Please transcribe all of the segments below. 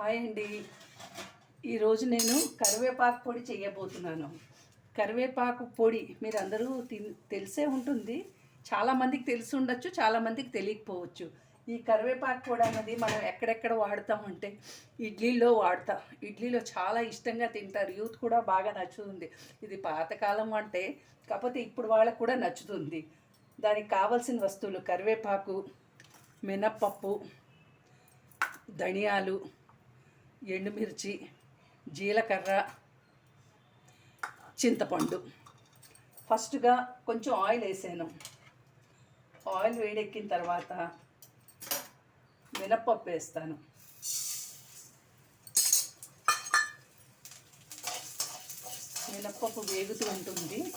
Hi అండి. ఈరోజు నేను కరివేపాకు పొడి చేయబోతున్నాను. కరివేపాకు పొడి మీరు అందరూ తెలిసే ఉంటుంది. చాలామందికి తెలిసి ఉండొచ్చు చాలామందికి తెలియకపోవచ్చు. ఈ కరివేపాకు పొడి అనేది మనం ఎక్కడెక్కడ వాడతామంటే ఇడ్లీలో వాడతాం. ఇడ్లీలో చాలా ఇష్టంగా తింటారు. యూత్ కూడా బాగా నచ్చుతుంది. ఇది పాతకాలం అంటే కాకపోతే ఇప్పుడు వాళ్ళకు కూడా నచ్చుతుంది. దానికి కావాల్సిన వస్తువులు కరివేపాకు మినప్పప్పు ధనియాలు ఎండుమిర్చి జీలకర్ర చింతపండు. ఫస్ట్గా కొంచెం ఆయిల్ వేసాను. ఆయిల్ వేడెక్కిన తర్వాత మినప్పప్పు వేస్తాను. మినప్పప్పు వేగుతూ ఉంటుంది.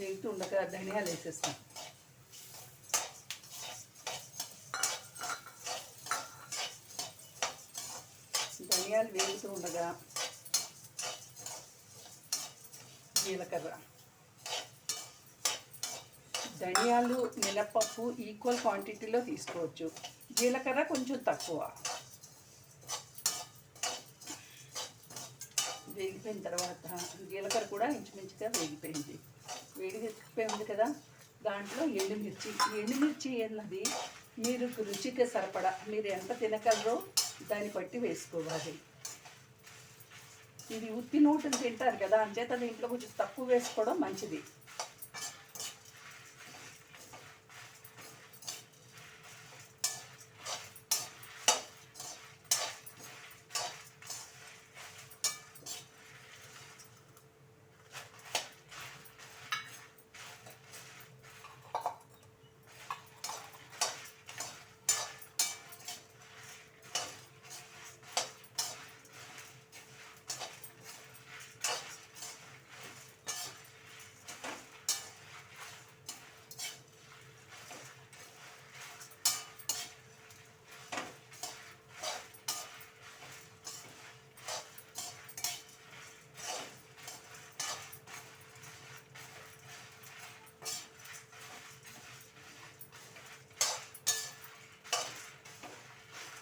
వేగుతూ ఉండగా ధనియాలు వేసేస్తాను ధనియాలు వేగుతూ ఉండగా జీలకర్ర. ధనియాలు మినప్పప్పు ఈక్వల్ క్వాంటిటీలో తీసుకోవచ్చు. జీలకర్ర కొంచెం తక్కువ. వేగిపోయిన తర్వాత జీలకర్ర కూడా ఇంచుమించుగా వేగిపోయింది. వేడిపోయింది కదా దాంట్లో ఎండుమిర్చి. ఎండుమిర్చి అన్నది మీరు రుచికి సరిపడా మీరు ఎంత తినగలరో దాన్ని బట్టి వేసుకోవాలి. ఇది ఉత్తి నూటలు తింటారు కదా అంచేత దీంట్లో కొంచెం తక్కువ వేసుకోవడం మంచిది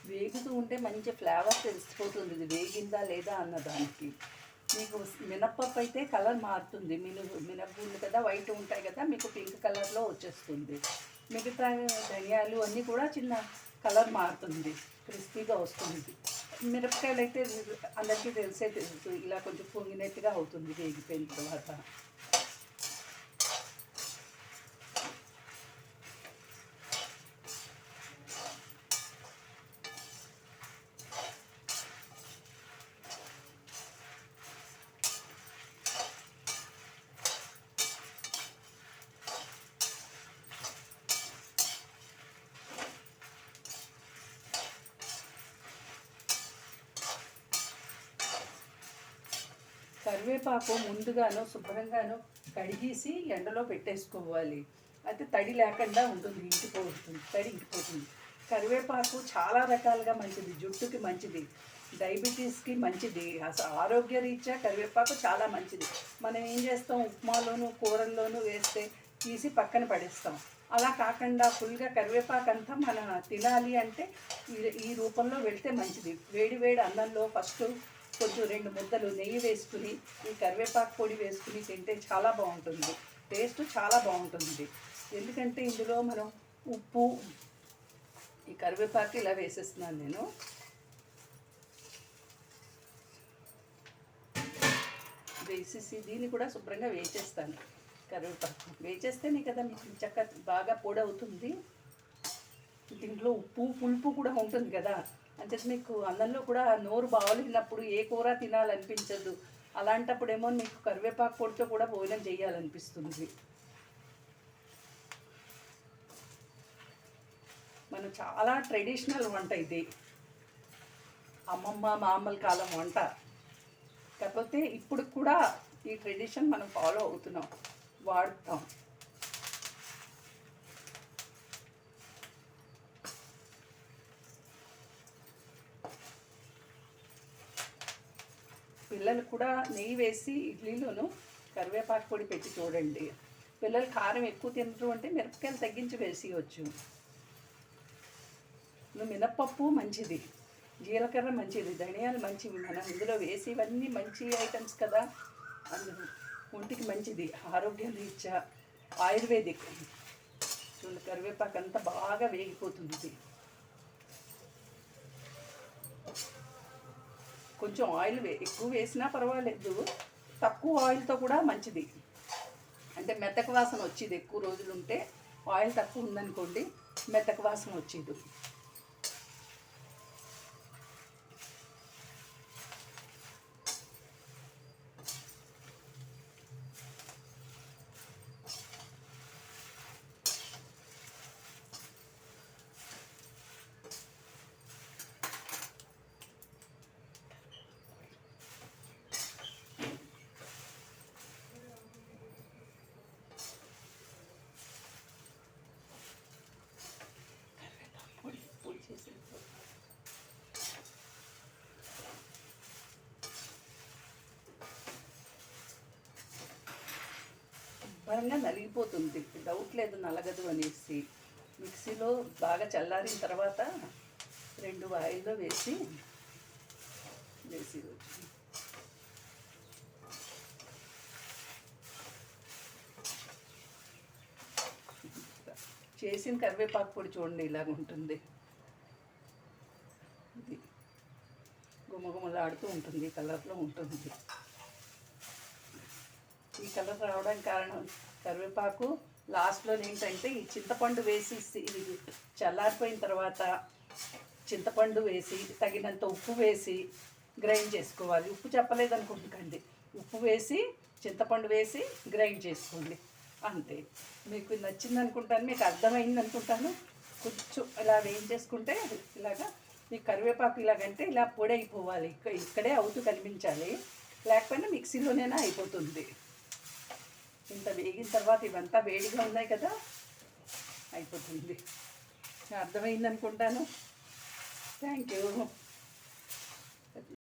వేగుతూ ఉంటే మంచి ఫ్లేవర్ తెలిసిపోతుంది. ఇది వేగిందా లేదా అన్నదానికి మీకు మినప్పప్పు అయితే కలర్ మారుతుంది. మిను మినప్పులు కదా వైట్ ఉంటాయి కదా మీకు పింక్ కలర్లో వచ్చేస్తుంది. మిగతా ధనియాలు అన్నీ కూడా చిన్న కలర్ మారుతుంది. క్రిస్పీగా వస్తుంది. మిరపకాయలు అయితే అందరికీ తెలిసే తెలుసు ఇలా కొంచెం పొంగినట్టుగా అవుతుంది వేగిపోయిన తర్వాత. కరివేపాకు ముందుగాను శుభ్రంగాను కడిగేసి ఎండలో పెట్టేసుకోవాలి. అయితే తడి లేకుండా ఉంటుంది ఇంటిపోతుంది తడి ఇంటిపోతుంది కరివేపాకు చాలా రకాలుగా మంచిది జుట్టుకి మంచిది డయాబెటీస్కి మంచిది అసలు ఆరోగ్యరీత్యా కరివేపాకు చాలా మంచిది. మనం ఏం చేస్తాం ఉప్మాలోను కూరల్లోనూ వేస్తే తీసి పక్కన పడేస్తాం. అలా కాకుండా ఫుల్గా కరివేపాకు అంతా మన తినాలి అంటే ఈ- ఈ రూపంలో వెళ్తే మంచిది. వేడి వేడి అన్నంలో ఫస్ట్ కొంచెం రెండు ముద్దలు నెయ్యి వేసుకుని ఈ కరివేపాకు పొడి వేసుకుని తింటే చాలా బాగుంటుంది. టేస్ట్ చాలా బాగుంటుంది. ఎందుకంటే ఇందులో మనం ఉప్పు ఈ కరివేపాకు ఇలా వేసేస్తున్నాను నేను. వేసేసి దీన్ని కూడా శుభ్రంగా వేచేస్తాను కరివేపాకు. వేచేస్తేనే కదా మీకు చక్క బాగా పొడి అవుతుంది. దీంట్లో ఉప్పు పులుపు కూడా ఉంటుంది కదా. అంటే మీకు అన్నంలో కూడా నోరు బాగోలేనప్పుడు ఏ కూర తినాలనిపించదు. అలాంటప్పుడేమో మీకు కరివేపాకు పొడితో కూడా భోజనం చేయాలనిపిస్తుంది. మనం చాలా ట్రెడిషనల్ వంట ఇది. అమ్మమ్మ మామల కాలం వంట. కాకపోతే ఇప్పుడు కూడా ఈ ట్రెడిషన్ మనం ఫాలో అవుతున్నాం వాడుతాం. పిల్లలు కూడా నెయ్యి వేసి ఇడ్లీలోను కరివేపాకు పొడి పెట్టి చూడండి. పిల్లలు కారం ఎక్కువ తినరు అంటే మిరపకాయలు తగ్గించి వేసేయచ్చు. నువ్వు మినప్పప్పు మంచిది. జీలకర్ర మంచిది. ధనియాలు మంచివి. మనం ఇందులో వేసి ఇవన్నీ మంచి ఐటమ్స్ కదా. అందులో ఒంటికి మంచిది. ఆరోగ్యం రీత్యా ఆయుర్వేదిక్. చూడండి కరివేపాకు అంతా బాగా వేగిపోతుంది. కొంచెం ఆయిల్ వే ఎక్కువ వేసినా పర్వాలేదు. తక్కువ ఆయిల్తో కూడా మంచిది. అంటే మెత్తక వాసన వచ్చేది ఎక్కువ రోజులు ఉంటే ఆయిల్ తక్కువ ఉందనుకోండి మెత్తక వాసన వచ్చేది పొడి పొడి చేసి పరంగా నలిగిపోతుంది. డౌట్ లేదు నలగదు అనేసి. మిక్సీలో బాగా చల్లారిన తర్వాత రెండు ఆయిల్లో వేసి వేసి చేసిన కరివేపాకు పొడి చూడండి ఇలాగ ఉంటుంది. ఇది గుమగుమలాడుతూ ఉంటుంది కలర్లో ఉంటుంది. కలర్ రావడానికి కారణం. కరివేపాకు లాస్ట్లో ఏంటంటే ఈ చింతపండు వేసి ఇది చల్లారిపోయిన తర్వాత చింతపండు వేసి తగినంత ఉప్పు వేసి గ్రైండ్ చేసుకోవాలి. ఉప్పు చెప్పలేదు అనుకుంటుకండి ఉప్పు వేసి చింతపండు వేసి గ్రైండ్ చేసుకోండి. అంతే. మీకు నచ్చింది అనుకుంటాను మీకు అర్థమైంది అనుకుంటాను కొంచెం ఇలా వేయించేసుకుంటే ఇలాగా ఈ కరివేపాకు ఇలాగంటే ఇలా పొడి అయిపోవాలి. ఇక్కడ ఇక్కడే అవుతూ కనిపించాలి. లేకపోయినా మిక్సీలోనైనా అయిపోతుంది. ఇంత వేగిన తర్వాత ఇవంతా వేడిగా ఉన్నాయి కదా అయిపోతుంది. అర్థమైంది అనుకుంటాను థ్యాంక్ యూ